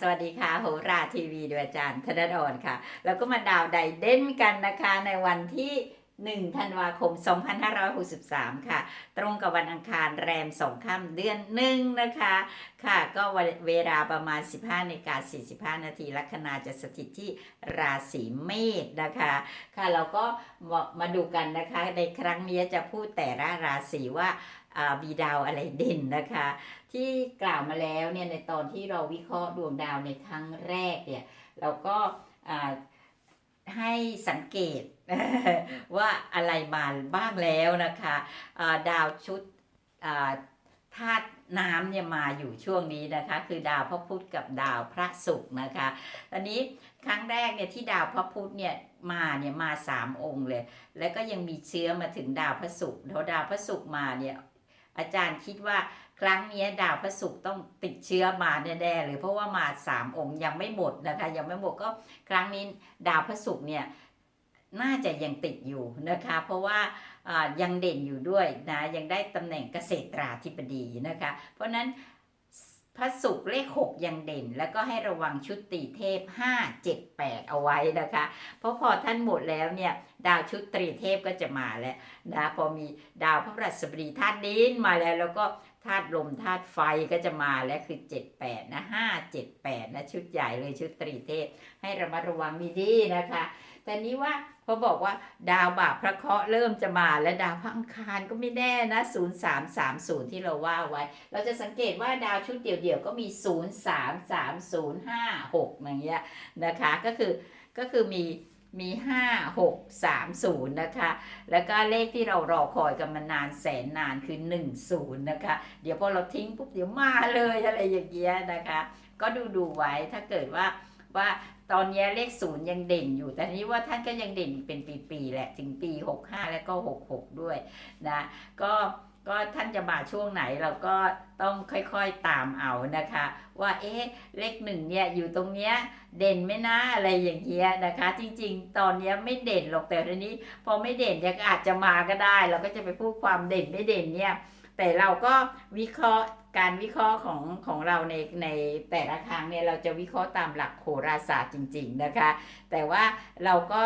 สวัสดีค่ะโหราทีวีด้วยอาจารย์ธนดรค่ะ แล้วก็มาดาวไดเด่นกันนะคะในวันที่1ธันวาคม 2563 ค่ะ ตรงกับวันอังคารแรม2ค่ำเดือนหนึ่งนะคะ ค่ะ ก็เวลาประมาณ 15นาฬิกา45 นาทีลัคนาจะสถิตที่ราศีเมษนะคะ ค่ะ เราก็มาดูกันนะคะ ในครั้งนี้จะพูดแต่ละราศีว่า อ่ามีดาวอะไรเด่นนะคะ ที่กล่าวมาแล้วเนี่ยในตอนที่เราวิเคราะห์ดวงดาวในครั้งแรกเนี่ยเราก็ให้สังเกตว่าอะไรมาบ้างแล้วนะคะดาวชุดธาตุน้ำเนี่ยมาอยู่ช่วงนี้นะคะ คือดาวพระพุธกับดาวพระศุกร์นะคะตอนนี้ครั้งแรกเนี่ยที่ดาวพระพุธเนี่ยมาเนี่ยมาสามองค์เลย แล้วก็ยังมีเชื้อมาถึงดาวพระศุกร์พอดาวพระศุกร์มาเนี่ย อาจารย์คิดว่าครั้งนี้ดาวพระศุกร์ต้องติดเชื้อมาแน่ๆเลยเพราะว่ามาสามองค์ยังไม่หมดนะคะยังไม่หมดก็ครั้งนี้ดาวพระศุกร์เนี่ยน่าจะยังติดอยู่นะคะ เพราะว่ายังเด่นอยู่ด้วยนะยังได้ตำแหน่งเกษตราธิบดีนะคะ เพราะฉะนั้น พระศุกร์เลข 6 ยังเด่น แล้วก็ให้ระวังชุดตีเทพ 5 7 8 เอาไว้นะคะ เพราะพอท่านหมดแล้วเนี่ยดาวชุดตรีเทพก็จะมาแล้วนะพอมีดาวพระพฤหัสบดีธาตุดินมาแล้ว แล้วก็ธาตุลมธาตุไฟก็จะมาแล้วคือ 7 8 นะ5 7 8 นะ ชุดใหญ่เลยชุดตรีเทพ ให้ระมัดระวังดีๆนะคะ แต่นี้ว่าเพอบอกว่าดาวบาปพระเคราะห์เริ่มจะมาและดาวพังคารก็ไม่แน่นะ 0330 ที่เราว่าไว้ เราจะสังเกตว่าดาวชุดเดี่ยวๆก็มี 033056อย่างเงี้ยนะคะ ก็คือก็คือมีมี 5 6 3 0 นะคะ แล้วก็เลขที่เรารอคอยกันมานานแสนนานคือ 10 นะคะ เดี๋ยวพอเราทิ้งปุ๊บเดี๋ยวมาเลยอะไรอย่างเงี้ยนะคะ ก็ดูดูไว้ถ้าเกิดว่าว่า ตอนนี้เลขศูนย์ยังเด่นอยู่ แต่นี้ว่าท่านก็ยังเด่นเป็นปีๆแหละ ถึงปี 65 แล้วก็ 66 ด้วยนะก็ก็ท่านจะมาช่วงไหนเราก็ต้องค่อยๆตามเอานะคะ ว่าเอ๊ะเลขหนึ่งเนี่ยอยู่ตรงเนี้ยเด่นไหม่นะอะไรอย่างเงี้ยนะคะ จริงๆ ตอนเนี้ยไม่เด่นหรอกแต่ทีนี้ พอไม่เด่นเนี่ยก็อาจจะมาก็ได้ เราก็จะไปพูดความเด่นไม่เด่นเนี่ย แต่เราก็วิเคราะห์การวิเคราะห์ของของเราในในแต่ละครั้งเนี่ยเราจะวิเคราะห์ตามหลักโหราศาสตร์จริง ๆนะคะ แต่ว่าเราก็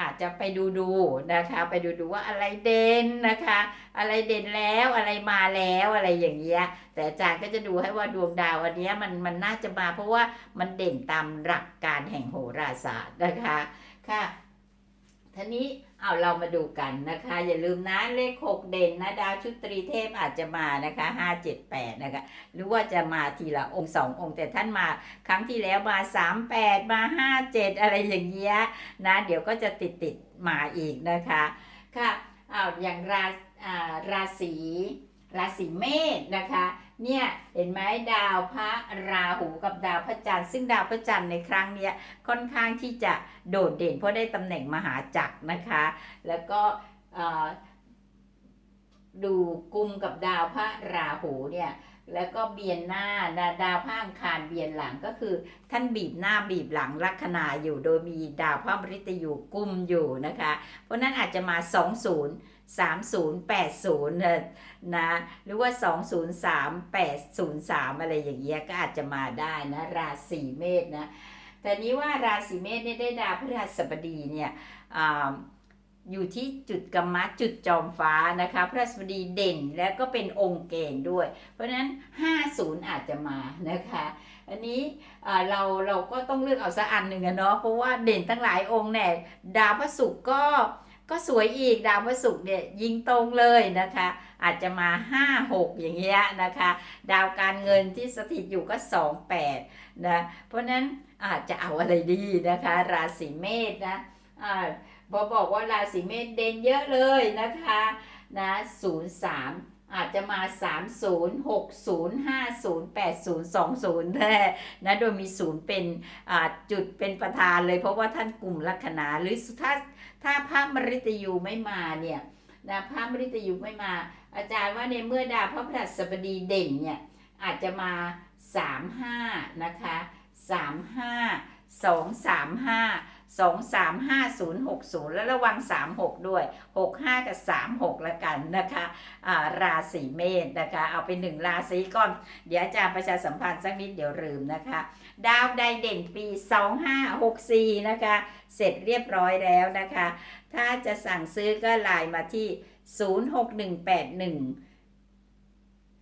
อาจจะไปดูดูนะคะ ไปดูดูว่าอะไรเด่นนะคะ อะไรเด่นแล้วอะไรมาแล้วอะไรอย่างเงี้ยแต่อาจารย์ก็จะดูให้ว่าดวงดาวอันเนี้ยมันมันน่าจะมาเพราะว่ามันเด่นตามหลักการแห่งโหราศาสตร์นะคะค่ะทีนี้ เอาเรามาดูกันนะคะ อย่าลืมนะเลขหกเด่นนะดาวชุดตรีเทพอาจจะมานะคะห้าเจ็ดแปดนะคะ หรือว่าจะมาทีละองค์สององค์ แต่ท่านมาครั้งที่แล้วมาสามแปดมาห้าเจ็ดอะไรอย่างเงี้ยนะ เดี๋ยวก็จะติดติดมาอีกนะคะค่ะอ้าวอย่างราอ่าราศีราศีเมษนะคะ เนี่ยเห็นไหมดาวพระราหูกับดาวพระจันทร์ซึ่งดาวพระจันทร์ในครั้งนี้ค่อนข้างที่จะโดดเด่นเพราะได้ตำแหน่งมหาจักรนะคะ แล้วก็ดูกุมกับดาวพระราหูเนี่ยแล้วก็เบียนหน้านะดาวพระอังคารเบียนหลังก็คือ ท่านบีบหน้าบีบหลังลัคนาอยู่โดยมีดาวพระมฤตยูกุมอยู่นะคะ เพราะนั้นอาจจะมา 20 30 80นะนะหรือว่า 203 803 อะไรอย่างเงี้ยก็อาจจะมาได้นะราศีเมษนะแต่นี้ว่าราศีเมษเนี่ยได้ดาวพฤหัสบดีเนี่ยอาอยู่ที่จุดกัมมะจุดจอมฟ้านะคะพฤหัสบดีเด่นแล้วก็เป็นองค์เกณฑ์ด้วย เพราะฉะนั้น 50 อาจจะมานะคะ อันนี้อ่าเราเราก็ต้องเลือกเอาสักอันหนึ่งอะเนาะเพราะว่าเด่นทั้งหลายองค์เนี่ยดาวพระศุกร์ก็ ก็สวยอีกดาวพฤหัสเนี่ยยิงตรงเลยนะคะ อาจจะมา 5 6 อย่างเงี้ยนะคะ ดาวการเงินที่สถิตอยู่ก็ 2 8นะเพราะฉะนั้นอาจจะเอาอะไรดีนะคะ ราศีเมษนะอ่าพอบอกว่าราศีเมษเด่นเยอะเลยนะคะนะ 03 อาจจะมา 30 60 50 80 20แน่นะโดยมีศูนย์เป็นจุดเป็นประธานเลยเพราะว่าท่านกลุ่มลัคนาหรือถ้าถ้าพระมฤตยูไม่มาเนี่ยนะพระมฤตยูไม่มา อาจารย์ว่าในเมื่อดาวพระพฤหัสบดีเด่นเนี่ยอาจจะมา 35 นะคะสา มห้าสองสามห้าศูนย์หกศูนย์แล้วระวังสามหกด้วยหกห้ากับสามหกละกันนะคะอ่าราศีเมษนะคะ เอาเป็นหนึ่งราศีก่อน เดี๋ยวอาจารย์ประชาสัมพันธ์สักนิดเดี๋ยวลืมนะคะ ดาวใดเด่นปี 2564 นะคะ เสร็จเรียบร้อยแล้วนะคะ ถ้าจะสั่งซื้อก็ไลน์มาที่ 06181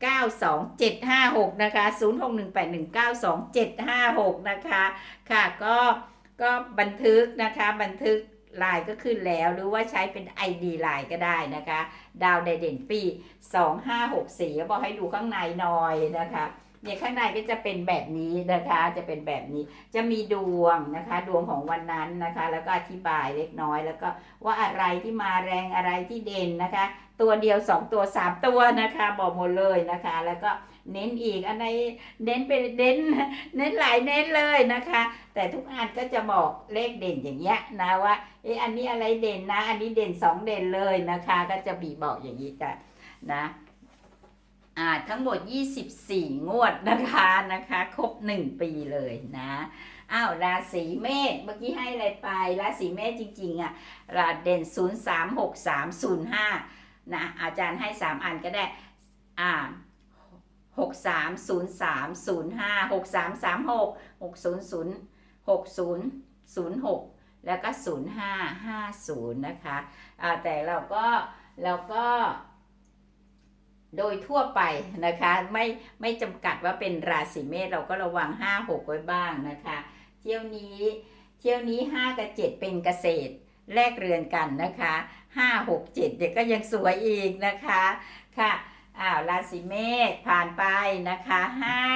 92756 นะคะ 0618192756 นะคะ ค่ะก็ ก็บันทึกนะคะบันทึกไลน์ก็ขึ้นแล้วหรือว่าใช้เป็น ID ไลน์ก็ได้นะคะ ดาวไดเด่นปี 2564ก็บอกให้ดูข้างในหน่อยนะคะเนี่ยข้างในก็จะเป็นแบบนี้นะคะ จะเป็นแบบนี้ จะมีดวงนะคะ ดวงของวันนั้นนะคะ แล้วก็อธิบายเล็กน้อย แล้วก็ว่าอะไรที่มาแรงอะไรที่เด่นนะคะ ตัวเดียวสองตัวสามตัวนะคะ บอกหมดเลยนะคะ แล้วก็ เน้นอีกอันไหนเน้นเป็นเน้นเน้นหลายเน้นเลยนะคะ แต่ทุกอันก็จะบอกเลขเด่นอย่างเงี้ยนะว่าเอะอันนี้อะไรเด่นนะ อันนี้เด่นสองเด่นเลยนะคะ ก็จะบีบอกอย่างนี้จ้ะนะอ่าทั้งหมด 24 งวดนะคะนะคะ ครบ 1 ปีเลยนะอ้าวราศีเมษเมื่อกี้ให้อะไรไปราศีเมษจริงๆอะราเด่น 0 3 6 3 0 5นะอาจารย์ให้ 3 อันก็ได้อ่า 6 3 0 3 0 5 6 3 3 6 6 0 0 6 0 0 6 แล้วก็ 0 5 5 0 นะคะแต่เราก็เราก็โดยทั่วไปนะคะไม่ไม่จำกัดว่าเป็นราศีเมษเราก็ระวัง 5 6 ไว้บ้างนะคะ เที่ยวนี้เที่ยวนี้ 5 กับ 7 เป็นเกษตรแลกเรือนกันนะคะ 5 6 7เด็กก็ยังสวยอีกนะคะค่ะ อ้าวราศีเมษผ่านไปนะคะให้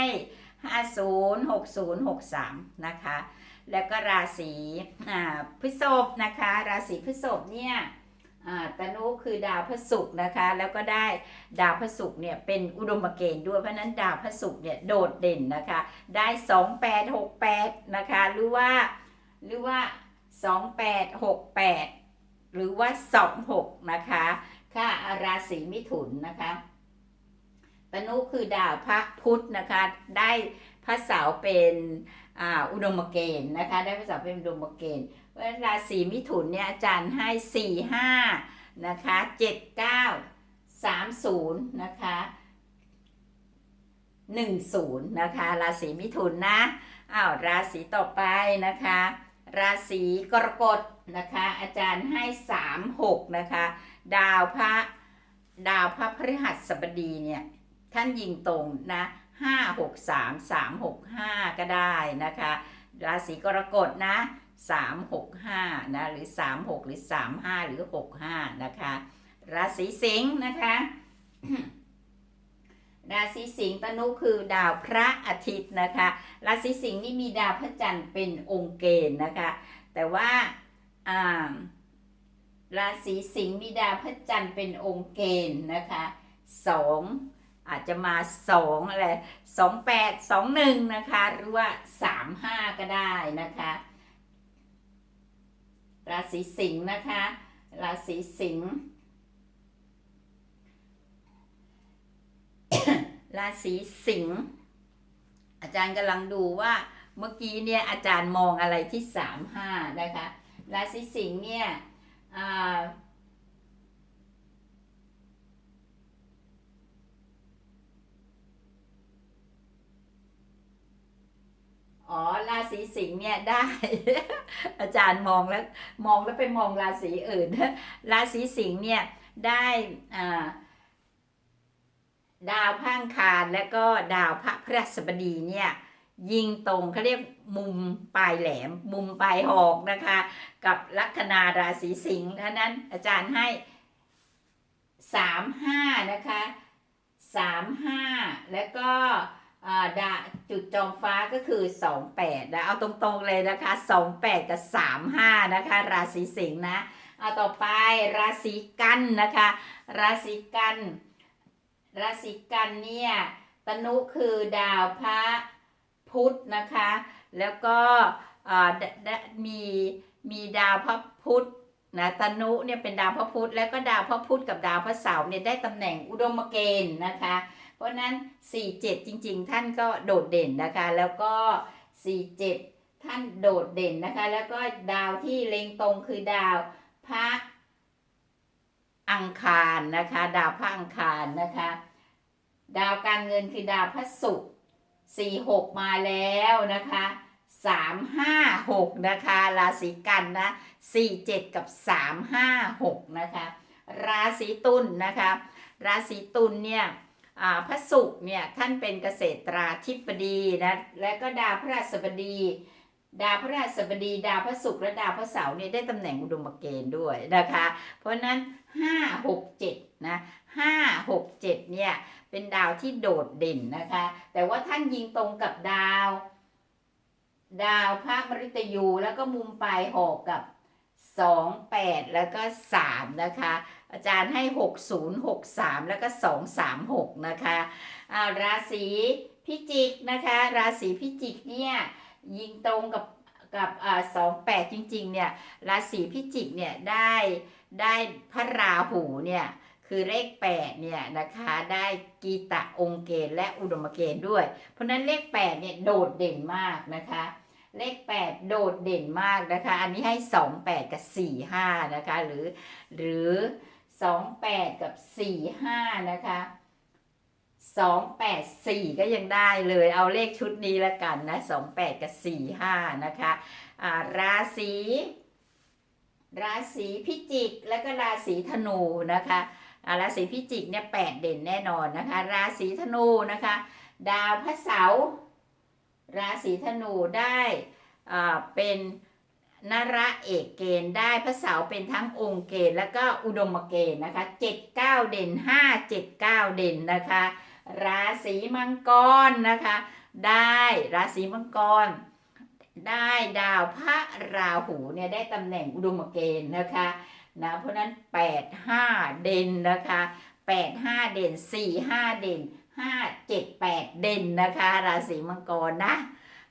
50 60 63นะคะ แล้วก็ราศีพฤษภนะคะ ราศีพฤษภเนี่ยอ่าตนุคือดาวพฤศุกร์นะคะ แล้วก็ได้ดาวพฤศุกร์เนี่ยเป็นอุดมเกณฑ์ด้วยเพราะนั้นดาวพฤศุกร์เนี่ยโดดเด่นนะคะ ได้ 2868 นะคะ หรือว่าหรือว่า 2868 หรือว่า 26 นะคะ ค่ะราศีมิถุนนะคะ ตนุคือดาวพระพุธนะคะ ได้พระเสาเป็นอุดมเกณฑ์นะคะ ได้พระเสาเป็นอุดมเกณฑ์เพราะราศีมิถุนเนี่ยอาจารย์ให้45นะคะ79 30นะคะ10นะคะราศีมิถุนนะอ้าวราศีต่อไปนะคะ ราศีกรกฎนะคะ อาจารย์ให้36นะคะ ดาวพระดาวพระพฤหัสบดีเนี่ย ท่านยิงตรงนะ5 6 3 3 6 5ก็ได้นะคะ ราศีกรกฎนะ3 6 5นะหรือ3 6หรือ3 5หรือ6 5นะคะ ราศีสิงห์นะคะราศีสิงห์ตนุคือดาวพระอาทิตย์นะคะ ราศีสิงห์นี่มีดาวพระจันทร์เป็นองค์เกณฑ์นะคะ แต่ว่าอ่าราศีสิงห์มีดาวพระจันทร์เป็นองค์เกณฑ์นะคะสอง อาจจะมาสองอะไรสองแปดสองหนึ่งนะคะ หรือว่าสามห้าก็ได้นะคะ ราศีสิงห์นะคะ ราศีสิงห์ราศีสิงห์อาจารย์กำลังดูว่าเมื่อกี้เนี่ยอาจารย์มองอะไรที่สามห้านะคะ ราศีสิงห์เนี่ยอ่าอ๋อรา ศีสิงห์เนี่ยได้ อาจารย์มองแล้วมองแล้วไปมองราศีอื่นราศีสิงห์เนี่ยได้อ่าดาวพังคารและก็ดาวพระพฤหัสบดีเนี่ยยิงตรงเขาเรียกมุมปลายแหลม มุมปลายหอกนะคะ กับลัคนาราศีสิงห์ท่านั้นอาจารย์ให้สามห้านะคะสามห้าแล้วก็ ดาจุดจอมฟ้าก็คือสองแปดนะเอาตรงๆเลยนะคะสองแปดกับสามห้านะคะ ราศีสิงห์นะเอาต่อไปราศีกันนะคะ ราศีกัน ราศีกันเนี่ยตนุคือดาวพระพุธนะคะ แล้วก็อ่าดดมีมีดาวพระพุธนะตนุเนี่ยเป็นดาวพระพุธแล้วก็ดาวพระพุธกับดาวพระเสาร์เนี่ยได้ตำแหน่งอุดมเกณฑ์นะคะ เพราะนั้น 47 จริง ๆ ท่านก็โดดเด่นนะคะ แล้วก็ 47 ท่านโดดเด่นนะคะ แล้วก็ดาวที่เล็งตรงคือดาวพระอังคารนะคะ ดาวพระอังคารนะคะ ดาวการเงินคือดาวพระศุกร์สี่หกมาแล้วนะคะสามห้าหกนะคะราศีกันนะสี่เจ็ดกับสามห้าหกนะคะ ราศีตุลนะคะ ราศีตุลเนี่ย พระศุกร์เนี่ยท่านเป็นเกษตราธิบดีนะและก็ดาวพระราชบดี ดาวพระราชบดีดาวพระศุกร์และดาวพระเสาร์เนี่ยได้ตำแหน่งอุดมเกณฑ์ด้วยนะคะ เพราะฉะนั้นห้าหกเจ็ดนะห้าหกเจ็ดเนี่ยเป็นดาวที่โดดเด่นนะคะ แต่ว่าท่านยิงตรงกับดาว ดาวพระมฤตยูแล้วก็มุมปลายหอกกับ สองแปดแล้วก็สามนะคะ อาจารย์ให้หกศูนย์หกสามแล้วก็สองสามหกนะคะอาราศีพิจิกนะคะ ราศีพิจิกเนี่ยยิงตรงกับกับสองแปดจริงๆเนี่ยราศีพิจิกเนี่ยได้ได้พระราหูเนี่ยคือเลข8เนี่ยนะคะได้กีตะองค์เกณฑ์และอุดมเกณฑ์ด้วย เพราะฉะนั้นเลข8เนี่ยโดดเด่นมากนะคะ เลข 8 โดดเด่นมากนะคะ อันนี้ให้ 2 8 กับ 4 5 นะคะ หรือหรือ 2 8 กับ 4 5 นะคะ 2 8 4 ก็ยังได้เลยเอาเลขชุดนี้ละกันนะ 2 8 กับ 4 5 นะคะอ่าราศีราศีพิจิกและก็ราศีธนูนะคะราศีพิจิกเนี่ยแปดเด่นแน่นอนนะคะ ราศีธนูนะคะ ดาวพระเสาร์ ราศีธนูได้เป็นนระเอกเกณฑ์ได้พระเสาร์เป็นทั้งองค์เกณฑ์แล้วก็อุดมเกณฑ์นะคะเจ็ดเก้าเด่นห้าเจ็ดเก้าเด่นนะคะ ราศีมังกรนะคะ ได้ราศีมังกร ได้ดาวพระราหูเนี่ยได้ตำแหน่งอุดมเกณฑ์นะคะนะเพราะฉะนั้น8 5เด่นนะคะ8 5เด่น4 5เด่น 5 7 8เด่นนะคะ ราศีมังกรนะ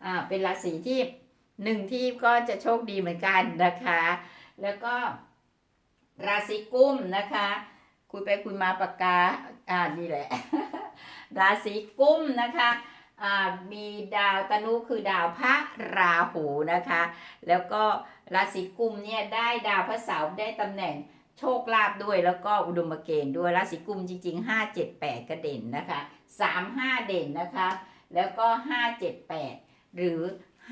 อ่าเป็นราศีที่หนึ่งที่ก็จะโชคดีเหมือนกันนะคะ แล้วก็ราศีกุมนะคะ คุยไปคุยมาปากกาอ่านี่แหละ ราศีกุมนะคะอ่ามีดาวตนุคือดาวพระราหูนะคะ แล้วก็ราศีกุมเนี่ยได้ดาวพระเสาร์ได้ตำแหน่งโชคลาภด้วยแล้วก็อุดมเกณฑ์ด้วยราศีกุมจริง ๆ 5 7 8ก็เด่นนะคะ 3 5 เด่นนะคะ แล้วก็ 5 7 8 หรือ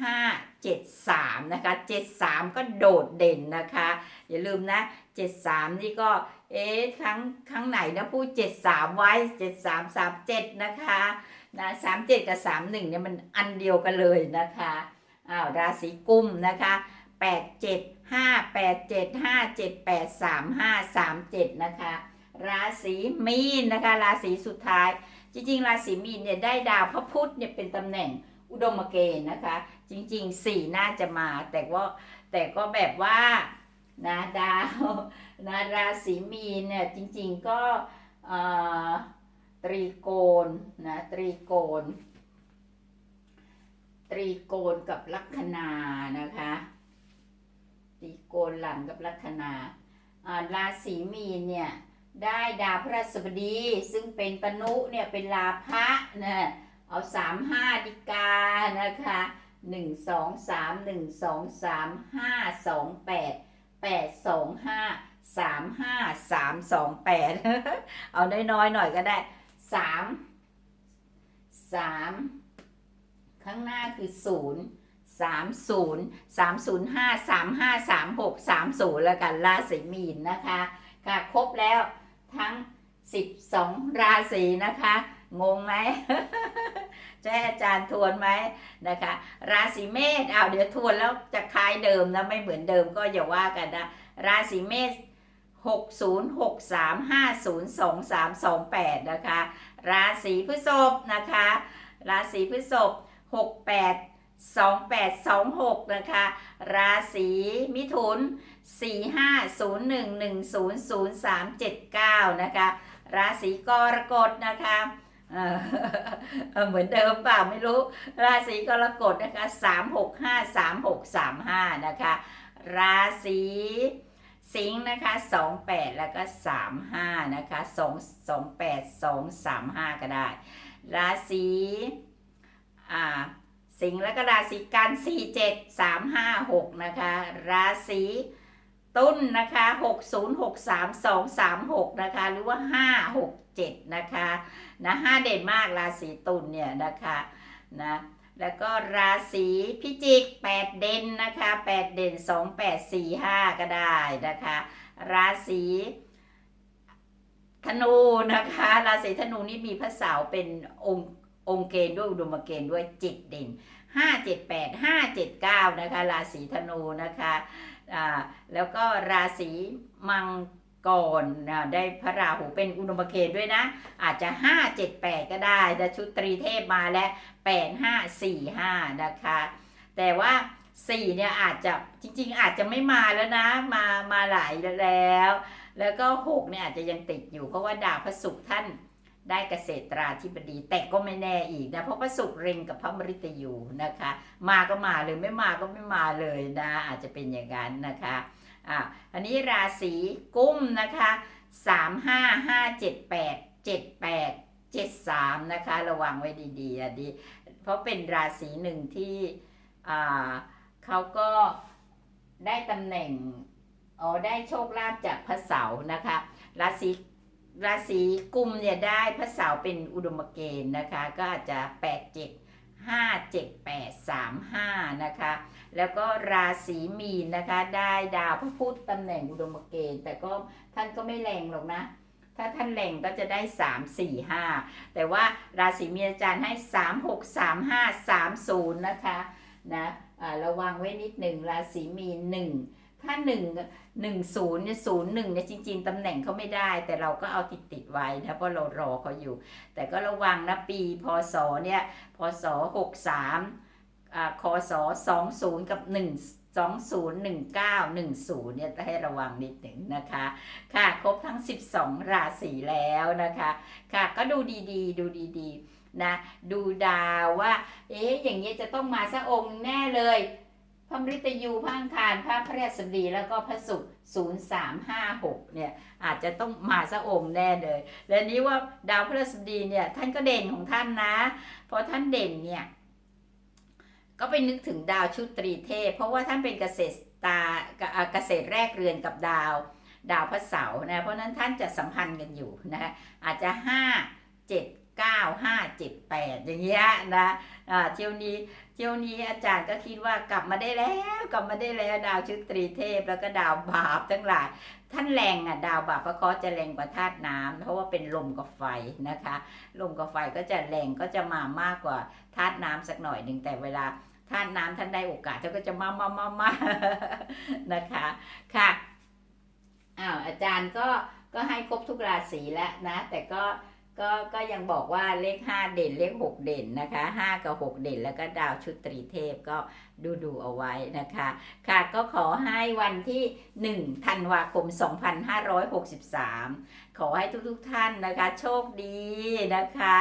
5 7 3 นะคะ 7 3 ก็โดดเด่นนะคะ อย่าลืมนะ 7 3 นี่ก็ เอ๊ะครั้งครั้งไหนนะพูด 7 3 ไว้ 7 3 3 7 นะคะนะ3 7 กับ 3 1 เนี่ยมันอันเดียวกันเลยนะคะอ้าวราศีกุมนะคะ8 7 5 8 7 5 7 8 3 5 3 7นะคะ ราศีมีนนะคะ ราศีสุดท้าย จริงๆ ราศีมีนเนี่ยได้ดาวพระพุธเนี่ยเป็นตำแหน่งอุดมเกณฑ์นะคะ จริงๆสี่น่าจะมา แต่ว่าแต่ก็แบบว่านะดาวนะราศีมีนเนี่ยจริงๆก็ตรีโกณนะตรีโกณตรีโกณกับลัคนานะคะตรีโกณหลังกับลัคนาราศีมีนเนี่ย ได้ดาวพระราชบดี ซึ่งเป็นตนุเนี่ยเป็นลาภะนะเอาสามห้าดิกานะคะหนึ่งสองสามหนึ่งสองสามห้าสองแปดแปดสองห้าสามห้าสามสองแปดเอาน้อยๆหน่อยก็ได้สามสามข้างหน้าคือศูนย์สามศูนย์สามศูนย์ห้าสามห้าสามหกสามศูนย์แล้วกันราศีมีนนะคะค่ะครบแล้ว ทั้ง 12 ราศีนะคะ งงไหมจะให้อาจารย์ทวนไหมนะคะ ราศีเมษเอาเดี๋ยวทวนแล้วจะคล้ายเดิมนะไม่เหมือนเดิมก็อย่าว่ากันนะ ราศีเมษ60 63 50 23 28 นะคะ ราศีพฤษภนะคะ ราศีพฤษภ68 28 26 นะคะ ราศีมิถุน 4 5 0 1 1 0 0 3 7 9 นะคะ ราศีกรกฎนะคะเเหมือนเดิมเปล่าไม่รู้ ราศีกรกฎนะคะ3 6 5 3 6 3 5 นะคะ ราศีสิงห์นะคะ2 8 แล้วก็ 3 5 นะคะ2 2 8 2 3 5 ก็ได้ ราศีอ่าสิงห์แล้วก็ราศีกัน 4 7 3 5 6 นะคะ ราศี ตุลนะคะ6 0 6 3 2 3 6นะคะ หรือว่า 5 6 7 นะคะนะ5เด่นมากราศีตุลเนี่ยนะคะนะแล้วก็ราศีพิจิก 8 เด่นนะคะ 8 เด่น 2 8 4 5 ก็ได้นะคะ ราศีธนูนะคะ ราศีธนูนี่มีพระเสาเป็นองค์องค์เกณฑ์ด้วยอุดมเกณฑ์ด้วยจิตเด่น5 7 8 5 7 9 นะคะ ราศีธนูนะคะ แล้วก็ราศีมังกรได้พระราหูเป็นอุดมเกณฑ์ด้วยนะ อาจจะ 5 7 8 ก็ได้แต่ชุดตรีเทพมาแล้ว 8 5 4 5 นะคะ แต่ว่า4เนี่ยอาจจะจริง ๆ อาจจะไม่มาแล้วนะมามาหลายแล้ว แล้วก็6เนี่ยอาจจะยังติดอยู่เพราะว่าดาวพระศุกร์ท่าน ได้เกษตราธิบดี แต่ก็ไม่แน่อีกนะ เพราะพระศุกร์เร็งกับพระมฤตยูนะคะ มาก็มาเลยไม่มาก็ไม่มาเลยนะ อาจจะเป็นอย่างนั้นนะคะอะอันนี้ราศีกุ้มนะคะ3 5 5 7 8 7 8 7 3นะคะ ระวังไว้ดีๆอะดี เพราะเป็นราศีหนึ่งที่อ่าเขาก็ได้ตำแหน่งอ๋อได้โชคลาภจากพระเสาร์นะคะ ราศี ราศีกุมเนี่ยได้พระเสาร์เป็นอุดมเกณฑ์นะคะ ก็อาจจะ8 7 5 7 8 3 5นะคะ แล้วก็ราศีมีนนะคะ ได้ดาวพระพุธตำแหน่งอุดมเกณฑ์ แต่ก็ท่านก็ไม่แรงหรอกนะ ถ้าท่านแรงก็จะได้3 4 5แต่ว่าราศีมีนอาจารย์ให้3 6 3 5 3 0นะคะนะอ่าระวังไว้นิดหนึ่งราศีมีนหนึ่ง ถ้า1 1 0เนี่ย0 1เนี่ยจริง ๆตำแหน่งเขาไม่ได้ แต่เราก็เอาติดติดๆไว้นะเพราะเรารอเขาอยู่ แต่ก็ระวังนะปีพศเนี่ยพศ63อ่าคศ20กับ1 201910เนี่ยให้ระวังนิดหนึ่งนะคะ ค่ะครบทั้ง 12 ราศีแล้วนะคะ ค่ะก็ดูดีๆ ดูดีๆนะ ดูดาวว่า เอ๊ะอย่างนี้ยจะต้องมาสักองค์แน่เลย พระมฤตยูพระอังคารพระพฤหัสบดีแล้วก็พระศุกร์ศูนย์สามห้าหกเนี่ยอาจจะต้องมาสักองค์แน่เลย และนี้ว่าดาวพฤหัสบดีเนี่ยท่านก็เด่นของท่านนะเพราะท่านเด่นเนี่ยก็ไปนึกถึงดาวชุดตรีเทพ เพราะว่าท่านเป็นเกษตรตาเกษตรแรกเรือนกับดาว ดาวพระเสาร์นะเพราะฉะนั้นท่านจะสัมพันธ์กันอยู่นะอาจจะห้าเจ็ด เก้าห้าเจ็ดแปดอย่างเงี้ยนะอ่าเที่ยวนี้เที่ยวนี้อาจารย์ก็คิดว่ากลับมาได้แล้วกลับมาได้แล้วดาวชุดตรีเทพแล้วก็ดาวบาปทั้งหลายท่านแรงอะดาวบาปพระเคราะห์จะแรงกว่าธาตุน้ำเพราะว่าเป็นลมกับไฟนะคะ ลมกับไฟก็จะแรงก็จะมามากกว่าธาตุน้ำสักหน่อยหนึ่งแต่เวลาธาตุน้ำท่านได้โอกาสท่านก็จะมามามามานะคะค่ะอ้าวอาจารย์ก็ก็ให้ครบทุกราศีแล้วนะ แต่ก็ ก็ก็ยังบอกว่าเลข 5 เด่นเลข 6 เด่นนะคะ 5 กับ 6 เด่นแล้วก็ดาวชุดตรีเทพก็ดูดูเอาไว้นะคะ ค่ะก็ขอให้วันที่ 1 ธันวาคม 2563 ขอให้ทุกๆทท่านนะคะ โชคดีนะคะ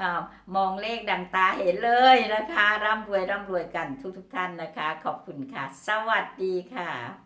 ออมองเลขดังตาเห็นเลยนะคะ ร่ำรวยร่ำรวยกันทุกๆทท่านนะคะ ขอบคุณค่ะ สวัสดีค่ะ